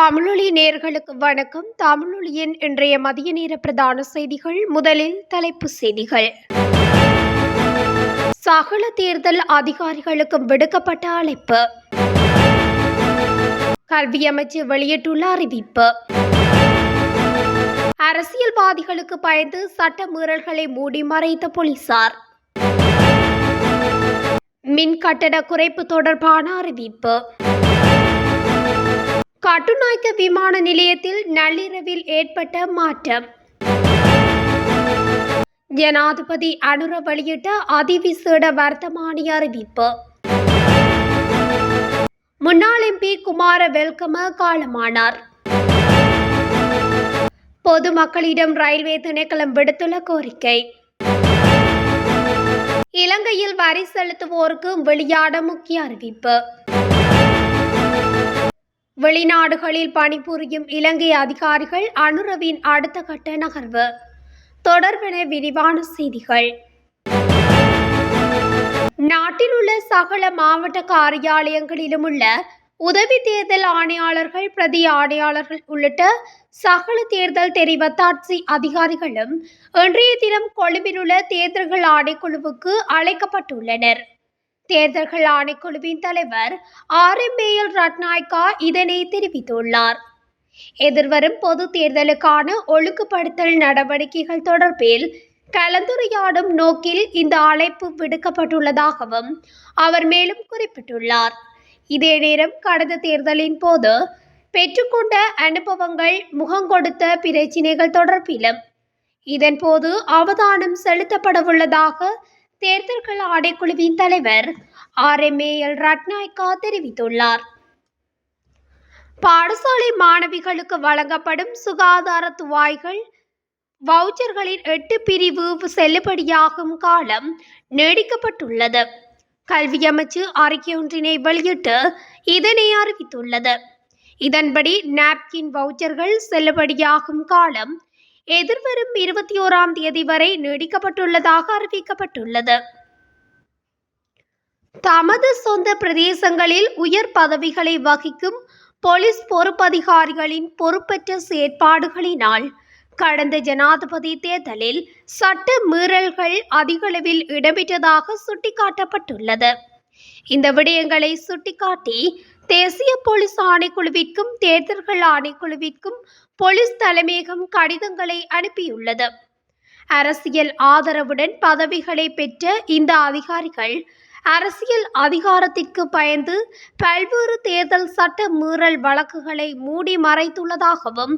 தமிழொலி நேர்களுக்கு வணக்கம். தமிழொலியின் இன்றைய மதிய நேர பிரதான செய்திகள் முதலில் தலைப்பு செய்திகள். சகல தேர்தல் அதிகாரிகளுக்கும் விடுக்கப்பட்ட அழைப்பு. கல்வி அமைச்சு வெளியிட்டுள்ள அறிவிப்பு. அரசியல்வாதிகளுக்கு பயந்து சட்ட மீறல்களை மூடி மறைத்த போலீசார். மின் கட்டண குறைப்பு தொடர்பான அறிவிப்பு. கட்டுநாயக்க விமான நிலையத்தில் நள்ளிரவில் ஏற்பட்ட மாற்றம். ஜனாதிபதி அனுர வெளியிட்ட அதிவிசேட வர்த்தமானி அறிவிப்பு. முன்னாள் எம்பி குமார வெல்கம காலமானார். பொதுமக்களிடம் ரயில்வே திணைக்களம் விடுத்துள்ள கோரிக்கை. இலங்கையில் வரி செலுத்துவோருக்கு வெளியான முக்கிய அறிவிப்பு. வெளிநாடுகளில் பணிபுரியும் இலங்கை அதிகாரிகள் அனுரவின் அடுத்த கட்ட நகர்வு. தொடர்பென விரிவான செய்திகள். நாட்டில் உள்ள சகல மாவட்ட காரியாலயங்களிலும் உள்ள உதவி தேர்தல் ஆணையாளர்கள் பிரதி ஆணையாளர்கள் உள்ளிட்ட சகல தேர்தல் தெரிவத்தாட்சி அதிகாரிகளும் இன்றைய தினம் கொழும்பில் உள்ள தேர்தல்கள் ஆணைக்குழுவுக்கு அழைக்கப்பட்டுள்ளனர். தேர்தல்கள் ஆணைக்குழுவின் தலைவர் ஆர் எம் ஏஎல் ரட்நாயக்கா இதனை தெரிவித்துள்ளார். எதிர்வரும் பொது தேர்தலுக்கான ஒழுங்குபடுத்தல் நடவடிக்கைகள் தொடர்பில் கலந்துரையாடும் நோக்கில் இந்த அழைப்பு விடுக்கப்பட்டுள்ளதாகவும் அவர் மேலும் குறிப்பிட்டுள்ளார். இதே நேரம் கடந்த தேர்தலின் போது பெற்றுக்கொண்ட அனுபவங்கள் முகங்கொடுத்த பிரச்சினைகள் தொடர்பிலும் இதன்போது அவதானம் செலுத்தப்படவுள்ளதாக தேர்தல்கள் ஆடைக்குழுவின் தலைவர் R M A L Ratnayake தெரிவித்துள்ளார். பாடசாலை மாணவிகளுக்கு வழங்கப்படும் சுகாதார துவாய்கள் வவுச்சர்களின் எட்டு பிரிவு செல்லுபடியாகும் காலம் நீடிக்கப்பட்டுள்ளது. கல்வி அமைச்சு அறிக்கை ஒன்றினை வெளியிட்டு இதனை அறிவித்துள்ளது. இதன்படி நாப்கின் வவுச்சர்கள் செல்லுபடியாகும் காலம் எதிர்வரும் இருபத்தி ஓராம் தேதி வரை நீடிக்கப்பட்டுள்ளதாக அறிவிக்கப்பட்டுள்ளது. தமது சொந்த பிரதேசங்களில் உயர் பதவிகளை வகிக்கும் போலீஸ் பொறுப்பதிகாரிகளின் பொறுப்பற்ற செயற்பாடுகளினால் கடந்த ஜனாதிபதி தேர்தலில் சட்ட மீறல்கள் அதிகளவில் இடம்பெற்றதாக சுட்டிக்காட்டப்பட்டுள்ளது. இந்த விடயங்களை சுட்டிக்காட்டி தேசிய போலீஸ் ஆணைக்குழுவிற்கும் தேர்தல்கள் ஆணைக்குழுவிற்கும் போலீஸ் தலைமையகம் கடிதங்களை அனுப்பியுள்ளது. அரசியல் ஆதரவுடன் பதவிகளை பெற்ற இந்த அதிகாரிகள் அரசியல் அதிகாரத்திற்கு பயந்து பல்வேறு தேர்தல் சட்ட மீறல் வழக்குகளை மூடி மறைத்துள்ளதாகவும்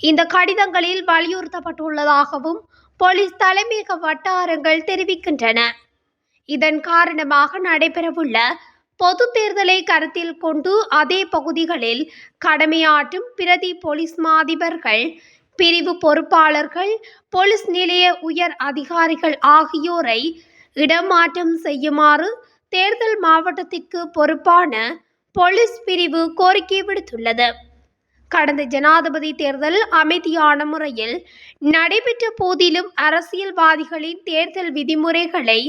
இந்த கடிதங்களில் வலியுறுத்தப்பட்டுள்ளதாகவும் போலீஸ் தலைமையக வட்டாரங்கள் தெரிவிக்கின்றன. இதன் காரணமாக நடைபெறவுள்ள பொது தேர்தலை கருத்தில் கொண்டு அதே பகுதிகளில் கடமையாற்றும் பிரதி போலீஸ் மாதிபர்கள் பிரிவு பொறுப்பாளர்கள் போலீஸ் நிலைய உயர் அதிகாரிகள் ஆகியோரை இடமாற்றம் செய்யுமாறு தேர்தல் மாவட்டத்திற்கு பொறுப்பான போலீஸ் பிரிவு கோரிக்கை விடுத்துள்ளது. கடந்த ஜனாதிபதி தேர்தல் அமைதியான முறையில் நடைபெற்ற போதிலும் அரசியல்வாதிகளின் தேர்தல் விதிமுறைகளை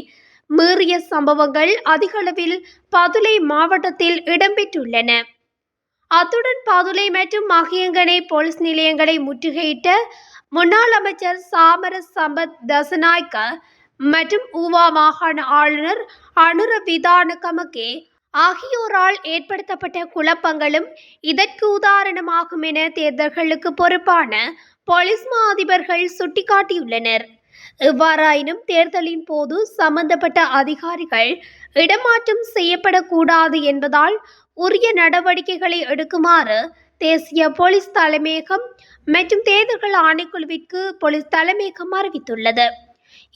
மீறிய சம்பவங்கள் அதிகளவில் பதுளை மாவட்டத்தில் இடம்பெற்றுள்ளன. அத்துடன் பதுளை மற்றும் மகியங்கனை போலீஸ் நிலையங்களை முற்றுகையிட்ட முன்னாள் அமைச்சர் சாமர சம்பத் தசநாயக்க மற்றும் ஊவா மாகாண ஆளுநர் அனுர விதானகமகே ஆகியோரால் ஏற்படுத்தப்பட்ட குழப்பங்களும் இதற்கு உதாரணமாகும் என தேர்தல்களுக்கு பொறுப்பான போலீஸ் மா அதிபர்கள் சுட்டிக்காட்டியுள்ளனர். எவ்வாறாயினும் தேர்தலின் போது சம்பந்தப்பட்ட அதிகாரிகள் இடமாற்றம் செய்யப்படக்கூடாது என்பதால் உரிய நடவடிக்கைகளை எடுக்குமாறு தேசிய போலீஸ் தலைமையகம் மற்றும் தேர்தல்கள் ஆணைக்குழுவிற்கு போலீஸ் தலைமையகம் அறிவித்துள்ளது.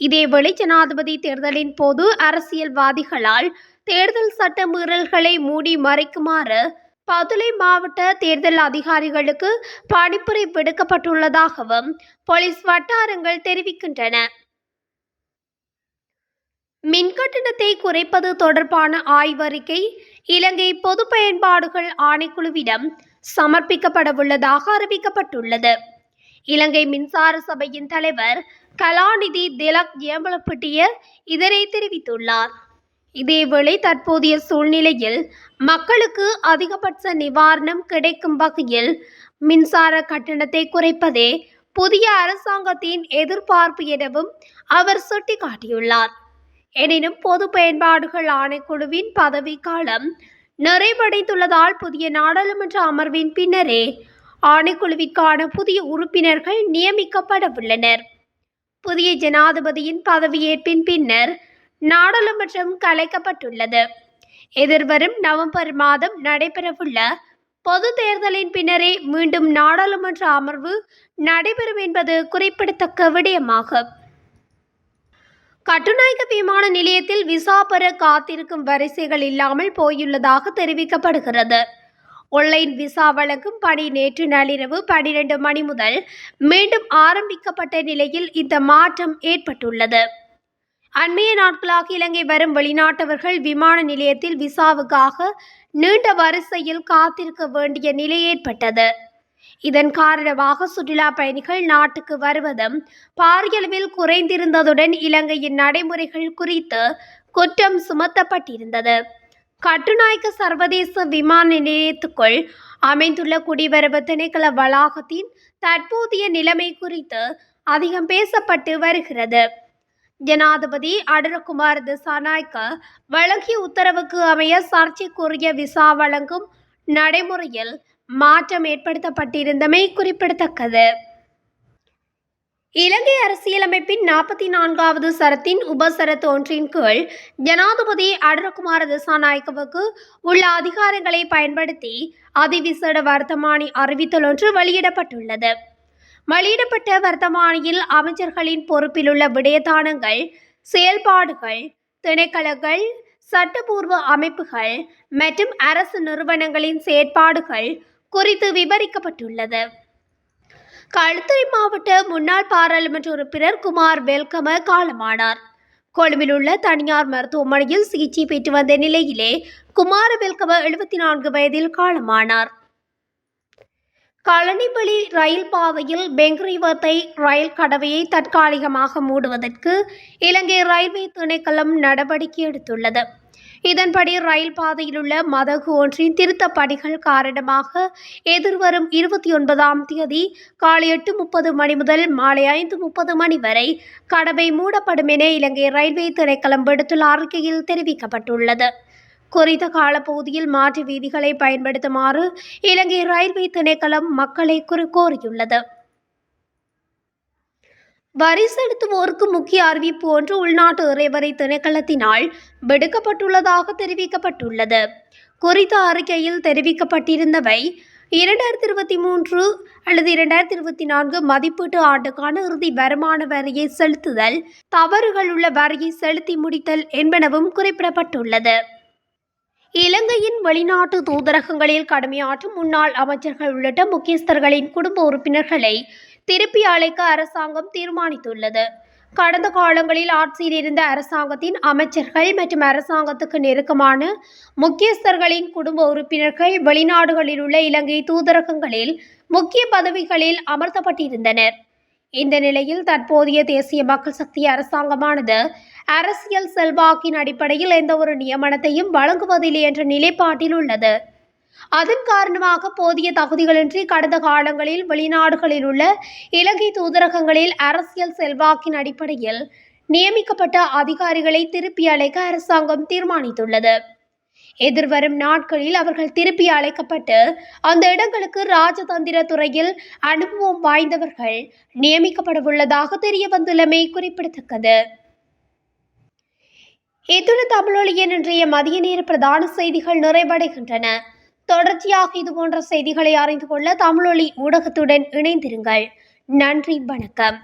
இதேவேளை ஜனாதிபதி தேர்தலின் போது அரசியல்வாதிகளால் தேர்தல் சட்ட மீறல்களை மூடி மறைக்குமாறு பதுளை மாவட்ட தேர்தல் அதிகாரிகளுக்கு பணிப்புரை விடுக்கப்பட்டுள்ளதாகவும் போலீஸ் வட்டாரங்கள் தெரிவிக்கின்றன. மின்கட்டணத்தை குறைப்பது தொடர்பான ஆய்வறிக்கை இலங்கை பொது பயன்பாடுகள் ஆணைக்குழுவிடம் சமர்ப்பிக்கப்படவுள்ளதாக அறிவிக்கப்பட்டுள்ளது. இலங்கை மின்சார சபையின் தலைவர் கலாநிதி திலக் ஏம்பலப்பட்டிய இதனை தெரிவித்துள்ளார். இதேவேளை தற்போதைய சூழ்நிலையில் மக்களுக்கு அதிகபட்ச நிவாரணம் கிடைக்கும் வகையில் மின்சார கட்டணத்தை குறைப்பதே புதிய அரசாங்கத்தின் எதிர்பார்ப்பு எனவும் அவர் சுட்டிக்காட்டியுள்ளார். எனினும் பொது பயன்பாடுகள் ஆணைக்குழுவின் பதவிக்காலம் நிறைவடைந்துள்ளதால் புதிய நாடாளுமன்ற அமர்வின் பின்னரே ஆணைக்குழுவிற்கான புதிய உறுப்பினர்கள் நியமிக்கப்பட உள்ளனர் புதிய ஜனாதிபதியின் பதவியேற்பின் பின்னர் நாடாளுமன்றம் கலைக்கப்பட்டுள்ளது. எதிர்வரும் நவம்பர் மாதம் நடைபெறவுள்ள பொது தேர்தலின் பின்னரே மீண்டும் நாடாளுமன்ற அமர்வு நடைபெறும் என்பது குறிப்பிடத்தக்க விடயமாகும். கட்டுநாயக்க விமான நிலையத்தில் விசா பெற காத்திருக்கும் வரிசைகள் இல்லாமல் போயுள்ளதாக தெரிவிக்கப்படுகிறது. ஒன்லைன் விசா வழங்கும் பணி நேற்று நள்ளிரவு பனிரெண்டு மணி முதல் மீண்டும் ஆரம்பிக்கப்பட்ட நிலையில் இந்த மாற்றம் ஏற்பட்டுள்ளது. அண்மைய நாட்களாக இலங்கை வரும் வெளிநாட்டவர்கள் விமான நிலையத்தில் விசாவுக்காக நீண்ட வரிசையில் காத்திருக்க வேண்டிய நிலை ஏற்பட்டது. இதன் காரணமாக சுற்றுலா பயணிகள் நாட்டுக்கு வருவதும் பாரியளவில் குறைந்திருந்ததுடன் இலங்கையின் நடைமுறைகள் குறித்து குற்றம் சுமத்தப்பட்டிருந்தது. கட்டுநாயக்க சர்வதேச விமான நிலையத்துக்குள் அமைந்துள்ள குடிவரவு திணைக்கள வளாகத்தின் தற்போதைய நிலைமை குறித்து அதிகம் பேசப்பட்டு வருகிறது. ஜனாதிபதி அடரகுமார் திசாநாயக்க வழங்கிய உத்தரவுக்கு அமைய சர்ச்சைக்குரிய விசா வழங்கும் நடைமுறையில் மாற்றம் ஏற்படுத்தப்பட்டிருந்தமை குறிப்பிடத்தக்கது. இலங்கை அரசியலமைப்பின் நாற்பத்தி நான்காவது சரத்தின் உபசரத்து ஒன்றின் கீழ் ஜனாதிபதி அடரகுமார திசாநாயக்கவுக்கு உள்ள அதிகாரங்களை பயன்படுத்தி அதிவிசேட வர்த்தமானி அறிவித்தல் ஒன்று வெளியிடப்பட்டுள்ளது. வெளியிடப்பட்ட வர்த்தமானியில் அமைச்சர்களின் பொறுப்பிலுள்ள விடயதானங்கள் செயல்பாடுகள் திணைக்களங்கள் சட்டபூர்வ அமைப்புகள் மற்றும் அரசு நிறுவனங்களின் செயற்பாடுகள் குறித்து விவரிக்கப்பட்டுள்ளது. களுத்துறை மாவட்ட முன்னாள் பாராளுமன்ற உறுப்பினர் குமார் வெல்கம காலமானார். கொழும்பில் உள்ள தனியார் மருத்துவமனையில் சிகிச்சை பெற்று வந்த நிலையிலே குமார வெல்கம எழுபத்தி நான்கு வயதில் காலமானார். களனிவழி ரயில் பாதையில் பெங்கிரிவத்தை ரயில் கடவையை தற்காலிகமாக மூடுவதற்கு இலங்கை ரயில்வே திணைக்களம் நடவடிக்கை எடுத்துள்ளது. இதன்படி ரயில் பாதையில் உள்ள மதகு ஒன்றின் திருத்தப் பணிகள் காரணமாக எதிர்வரும் இருபத்தி ஒன்பதாம் தேதி காலை எட்டு முப்பது மணி முதல் மாலை ஐந்து முப்பது மணி வரை கடவை மூடப்படும் என இலங்கை ரயில்வே திணைக்களம் விடுத்துள்ள அறிக்கையில் தெரிவிக்கப்பட்டுள்ளது. குறித்த காலப்பகுதியில் மாற்று வீதிகளை பயன்படுத்துமாறு இலங்கை ரயில்வே திணைக்களம் மக்களை கோரியுள்ளது. வரி செலுத்துவோருக்கு முக்கிய அறிவிப்பு ஒன்று உள்நாட்டு இறைவரை திணைக்களத்தினால் விடுக்கப்பட்டுள்ளதாக தெரிவிக்கப்பட்டுள்ளது. குறித்த அறிக்கையில் தெரிவிக்கப்பட்டிருந்தவை இரண்டாயிரத்தி இருபத்தி மூன்று அல்லது இரண்டாயிரத்தி இருபத்தி நான்கு மதிப்பீட்டு ஆண்டுக்கான இறுதி வருமான வரியை செலுத்துதல் தவறுகள் உள்ள வரியை செலுத்தி முடித்தல் என்பனவும் குறிப்பிடப்பட்டுள்ளது. இலங்கையின் வெளிநாட்டு தூதரகங்களில் கடமையாற்றும் முன்னாள் அமைச்சர்கள் உள்ளிட்ட முக்கியஸ்தர்களின் குடும்ப உறுப்பினர்களை திருப்பி அழைக்க அரசாங்கம் தீர்மானித்துள்ளது. கடந்த காலங்களில் ஆட்சியில் இருந்த அரசாங்கத்தின் அமைச்சர்கள் மற்றும் அரசாங்கத்துக்கு நெருக்கமான முக்கியஸ்தர்களின் குடும்ப உறுப்பினர்கள் வெளிநாடுகளில் உள்ள இலங்கை தூதரகங்களில் முக்கிய பதவிகளில் அமர்த்தப்பட்டிருந்தனர். இந்த நிலையில் தற்போதைய தேசிய மக்கள் சக்தி அரசாங்கமானது அரசியல் செல்வாக்கின் அடிப்படையில் எந்த ஒரு நியமனத்தையும் வழங்குவதில்லை என்ற நிலைப்பாட்டில் உள்ளது. அதன் காரணமாக போதிய தகுதிகளின்றி கடந்த காலங்களில் வெளிநாடுகளில் உள்ள இலங்கை தூதரகங்களில் அரசியல் செல்வாக்கின் அடிப்படையில் நியமிக்கப்பட்ட அதிகாரிகளை திருப்பி அழைக்க அரசாங்கம் தீர்மானித்துள்ளது. எதிர்வரும் நாட்களில் அவர்கள் திருப்பி அழைக்கப்பட்டு அந்த இடங்களுக்கு ராஜதந்திர துறையில் அனுபவம் வாய்ந்தவர்கள் நியமிக்கப்படவுள்ளதாக தெரிய வந்துள்ளமை குறிப்பிடத்தக்கது. இத்துடன் தமிழொழியின் இன்றைய மதிய நேர பிரதான செய்திகள் நிறைவடைகின்றன. தொடர்ச்சியாக இது போன்ற செய்திகளை அறிந்து கொள்ள தமிழொலி ஊடகத்துடன் இணைந்திருங்கள். நன்றி வணக்கம்.